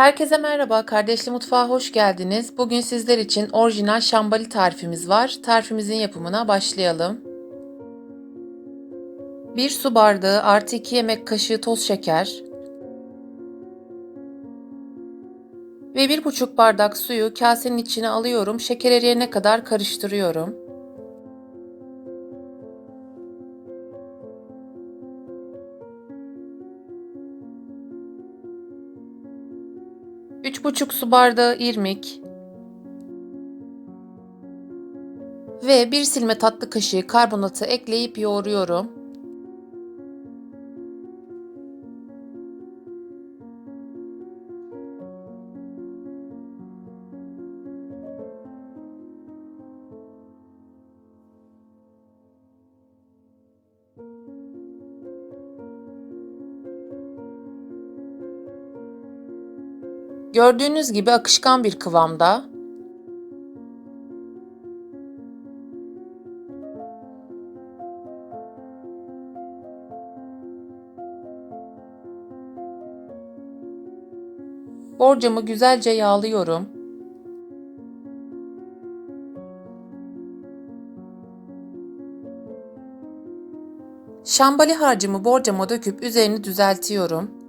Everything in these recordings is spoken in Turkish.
Herkese merhaba, Kardeşli Mutfağa hoş geldiniz. Bugün sizler için orijinal şambali tarifimiz var. Tarifimizin yapımına başlayalım. 1 su bardağı artı 2 yemek kaşığı toz şeker ve 1,5 bardak suyu kasenin içine alıyorum. Şeker eriyene kadar karıştırıyorum. Üç buçuk su bardağı irmik ve bir silme tatlı kaşığı karbonatı ekleyip yoğuruyorum. Gördüğünüz gibi akışkan bir kıvamda. Borcamı güzelce yağlıyorum. Şambali harcımı borcama döküp üzerini düzeltiyorum.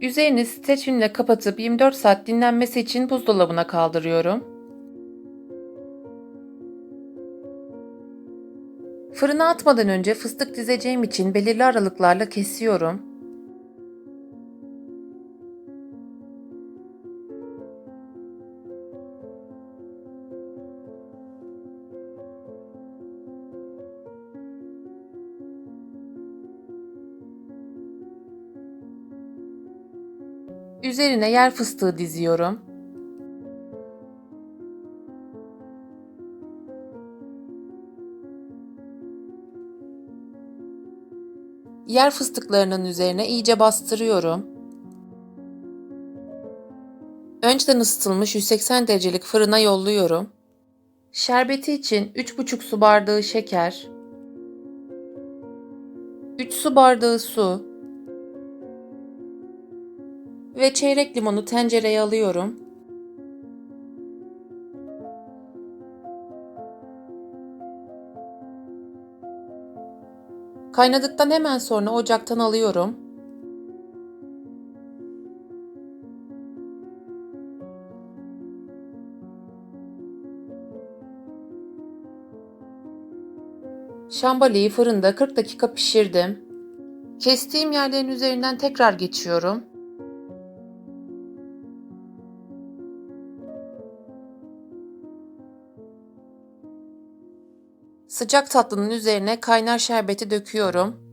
Üzerini streçimle kapatıp 24 saat dinlenmesi için buzdolabına kaldırıyorum. Fırına atmadan önce fıstık dizeceğim için belirli aralıklarla kesiyorum. Üzerine yer fıstığı diziyorum. Yer fıstıklarının üzerine iyice bastırıyorum. Önceden ısıtılmış 180 derecelik fırına yolluyorum. Şerbeti için 3,5 su bardağı şeker, 3 su bardağı su, ve çeyrek limonu tencereye alıyorum. Kaynadıktan hemen sonra ocaktan alıyorum. Şambaliyi fırında 40 dakika pişirdim. Kestiğim yerlerin üzerinden tekrar geçiyorum. Sıcak tatlının üzerine kaynar şerbeti döküyorum.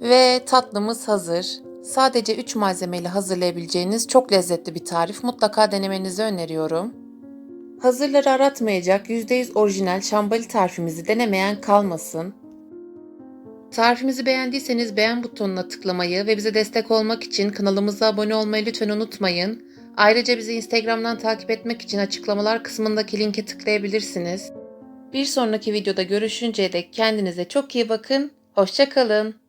Ve tatlımız hazır. Sadece 3 malzemeyle hazırlayabileceğiniz çok lezzetli bir tarif. Mutlaka denemenizi öneriyorum. Hazırları aratmayacak %100 orijinal şambali tarifimizi denemeyen kalmasın. Tarifimizi beğendiyseniz beğen butonuna tıklamayı ve bize destek olmak için kanalımıza abone olmayı lütfen unutmayın. Ayrıca bizi Instagram'dan takip etmek için açıklamalar kısmındaki linke tıklayabilirsiniz. Bir sonraki videoda görüşünceye dek kendinize çok iyi bakın. Hoşçakalın.